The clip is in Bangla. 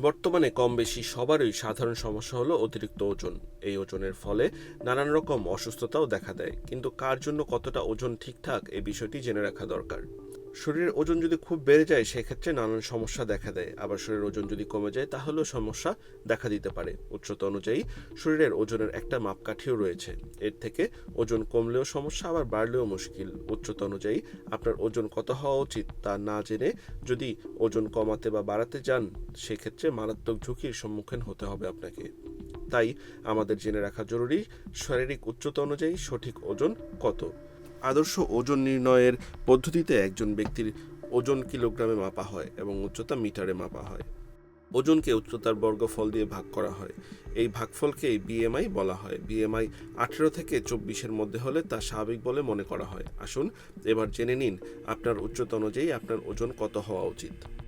বর্তমানে কম বেশি সবারই সাধারণ সমস্যা হলো অতিরিক্ত ওজন। এই ওজনের ফলে নানান রকম অসুস্থতাও দেখা দেয়। কিন্তু কার জন্য কতটা ওজন ঠিকঠাক এই বিষয়টি জেনে রাখা দরকার। শরীরের ওজন যদি খুব বেড়ে যায়, সেক্ষেত্রে নানান সমস্যা দেখা দেয়। আবার শরীরের ওজন যদি কমে যায়, তাহলেও সমস্যা দেখা দিতে পারে। উচ্চতা অনুযায়ী শরীরের ওজনের একটা মাপকাঠিও রয়েছে। এর থেকে ওজন কমলেও সমস্যা, আবার বাড়লেও মুশকিল। উচ্চতা অনুযায়ী আপনার ওজন কত হওয়া উচিত তা না জেনে যদি ওজন কমাতে বা বাড়াতে যান, সেক্ষেত্রে মারাত্মক ঝুঁকির সম্মুখীন হতে হবে আপনাকে। তাই আমাদের জেনে রাখা জরুরি, শারীরিক উচ্চতা অনুযায়ী সঠিক ওজন কত? আদর্শ ওজন নির্ণয়ের পদ্ধতিতে একজন ব্যক্তির ওজন কিলোগ্রামে মাপা হয় এবং উচ্চতা মিটারে মাপা হয়। ওজনকে উচ্চতার বর্গফল দিয়ে ভাগ করা হয়। এই ভাগফলকেই বিএমআই বলা হয়। বিএমআই আঠেরো থেকে চব্বিশের মধ্যে হলে তা স্বাভাবিক বলে মনে করা হয়। আসুন, এবার জেনে নিন আপনার উচ্চতা অনুযায়ী আপনার ওজন কত হওয়া উচিত।